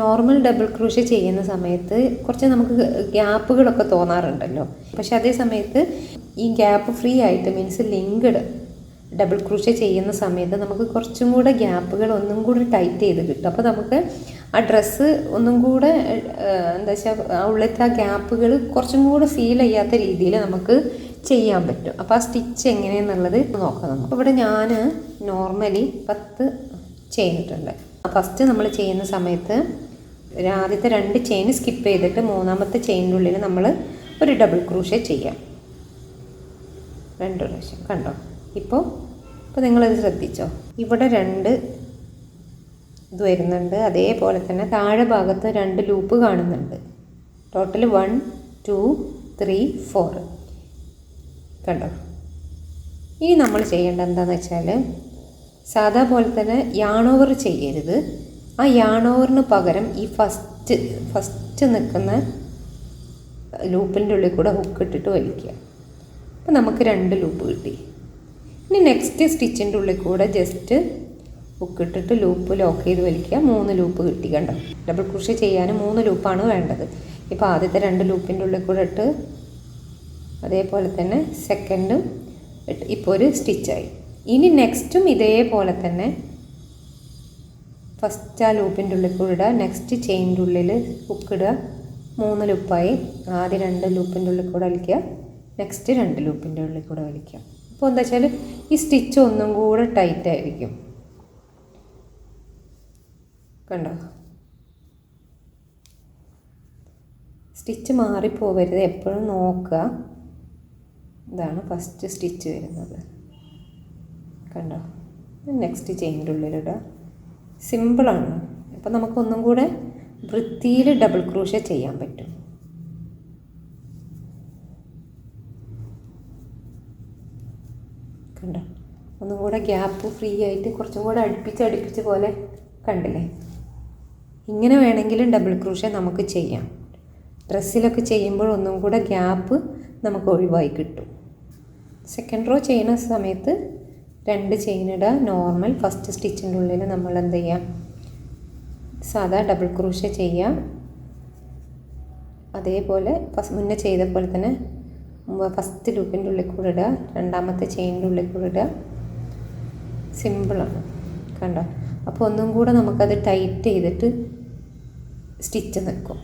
Normal double crochet ചെയ്യുന്ന സമയത്ത് കുറച്ച് നമുക്ക് ഗ്യാപ്പുകളൊക്കെ തോന്നാറുണ്ടല്ലോ. പക്ഷെ അതേ സമയത്ത് ഈ ഗ്യാപ്പ് ഫ്രീ ആയിട്ട് മീൻസ് ലിങ്ക്ഡ് ഡബിൾ ക്രോഷ്യ ചെയ്യുന്ന സമയത്ത് നമുക്ക് കുറച്ചും കൂടെ ഗ്യാപ്പുകൾ ഒന്നും കൂടി ടൈറ്റ് ചെയ്ത് കിട്ടും. അപ്പോൾ നമുക്ക് ആ ഡ്രസ്സ് ഒന്നും കൂടെ എന്താ വെച്ചാൽ ഉള്ളിലത്തെ ആ ഗ്യാപ്പുകൾ കുറച്ചും കൂടെ ഫീൽ ചെയ്യാത്ത രീതിയിൽ നമുക്ക് ചെയ്യാൻ പറ്റും. അപ്പോൾ ആ സ്റ്റിച്ച് എങ്ങനെയെന്നുള്ളത് നോക്കാം നമുക്ക്. ഇവിടെ ഞാൻ നോർമലി പത്ത് ചെയ്തിട്ടുണ്ട്. ഫസ്റ്റ് നമ്മൾ ചെയ്യുന്ന സമയത്ത് ആദ്യത്തെ രണ്ട് ചെയിൻ സ്കിപ്പ് ചെയ്തിട്ട് മൂന്നാമത്തെ ചെയിനിന്റെ ഉള്ളിൽ നമ്മൾ ഒരു ഡബിൾ ക്രൂഷേ ചെയ്യാം. രണ്ട് പ്രാവശ്യം. കണ്ടോ? ഇപ്പോൾ ഇപ്പോൾ നിങ്ങളത് ശ്രദ്ധിച്ചോ? ഇവിടെ രണ്ട് ഇത് വരുന്നുണ്ട്. അതേപോലെ തന്നെ താഴെ ഭാഗത്ത് രണ്ട് ലൂപ്പ് കാണുന്നുണ്ട്. Total one two three four കണ്ടോ? ഇനി നമ്മൾ ചെയ്യേണ്ടത് എന്താണെന്ന് വെച്ചാൽ സാധാ പോലെ തന്നെ യാണോവർ ചെയ്യരുത്. ആ യാണോറിന് പകരം ഈ ഫസ്റ്റ് ഫസ്റ്റ് നിൽക്കുന്ന ലൂപ്പിന്റെ ഉള്ളിൽ കൂടെ ഹുക്ക് ഇട്ടിട്ട് വലിക്കുക. അപ്പോൾ നമുക്ക് രണ്ട് ലൂപ്പ് കിട്ടി. ഇനി നെക്സ്റ്റ് സ്റ്റിച്ചിന്റെ ഉള്ളിൽ കൂടെ ജസ്റ്റ് ഹുക്ക് ഇട്ടിട്ട് ലൂപ്പ് ലോക്ക് ചെയ്ത് വലിക്കുക. മൂന്ന് ലൂപ്പ് കിട്ടി കണ്ടോ? ഡബിൾ ക്രൂഷ്യ ചെയ്യാൻ മൂന്ന് ലൂപ്പാണ് വേണ്ടത്. ഇപ്പോൾ ആദ്യത്തെ രണ്ട് ലൂപ്പിന്റെ ഉള്ളിൽ കൂടെ ഇട്ട് അതേപോലെ തന്നെ സെക്കൻഡും ഇട്ട് ഇപ്പോൾ ഒരു സ്റ്റിച്ചായി ഇനി നെക്സ്റ്റും ഇതേപോലെ തന്നെ ഫസ്റ്റ് ആ ലൂപ്പിന്റെ ഉള്ളിൽ കൂടെ ഇടുക. നെക്സ്റ്റ് ചെയിന്റെ ഉള്ളിൽ ഹുക്കിടുക മൂന്ന് ലൂപ്പായി ആദ്യം രണ്ട് ലൂപ്പിന്റെ ഉള്ളിൽ കൂടെ വലിക്കുക. നെക്സ്റ്റ് രണ്ട് ലൂപ്പിന്റെ ഉള്ളിൽ കൂടെ വലിക്കുക. അപ്പോൾ എന്താ വെച്ചാൽ ഈ സ്റ്റിച്ച് ഒന്നും കൂടെ ടൈറ്റ് ആയിരിക്കും. കണ്ടോ? സ്റ്റിച്ച് മാറിപ്പോവരുത്. എപ്പോഴും നോക്കുക. ഇതാണ് ഫസ്റ്റ് സ്റ്റിച്ച് വരുന്നത്. കണ്ടോ? നെക്സ്റ്റ് ചെയിന്റെ ഉള്ളിലിടുക സിമ്പിളാണ്. അപ്പോൾ നമുക്കൊന്നും കൂടെ വൃത്തിയിൽ ഡബിൾ ക്രൂഷ ചെയ്യാൻ പറ്റും. കണ്ടോ? ഒന്നും കൂടെ ഗ്യാപ്പ് ഫ്രീ ആയിട്ട് കുറച്ചും കൂടെ അടുപ്പിച്ച് അടുപ്പിച്ച് പോലെ കണ്ടില്ലേ? ഇങ്ങനെ വേണമെങ്കിലും ഡബിൾ ക്രൂഷ നമുക്ക് ചെയ്യാം. ഡ്രസ്സിലൊക്കെ ചെയ്യുമ്പോൾ ഒന്നും കൂടെ ഗ്യാപ്പ് നമുക്ക് ഒഴിവായി കിട്ടും. സെക്കൻഡ് റോ ചെയ്യുന്ന സമയത്ത് രണ്ട് ചെയിൻ ഇടുക നോർമൽ ഫസ്റ്റ് സ്റ്റിച്ചിന്റെ ഉള്ളിൽ നമ്മൾ എന്ത് ചെയ്യാം? സാധാ ഡബിൾ ക്രൂഷ ചെയ്യാം. അതേപോലെ ഫസ്റ്റ് മുന്നേ ചെയ്ത പോലെ തന്നെ ഫസ്റ്റ് ലൂപ്പിന്റെ ഉള്ളിൽ കൂടെ ഇടുക രണ്ടാമത്തെ ചെയിനിന്റെ ഉള്ളിൽ കൂടെ ഇടുക സിമ്പിളാണ് കണ്ടോ? അപ്പോൾ ഒന്നും കൂടെ നമുക്കത് ടൈറ്റ് ചെയ്തിട്ട് സ്റ്റിച്ച് നിൽക്കും.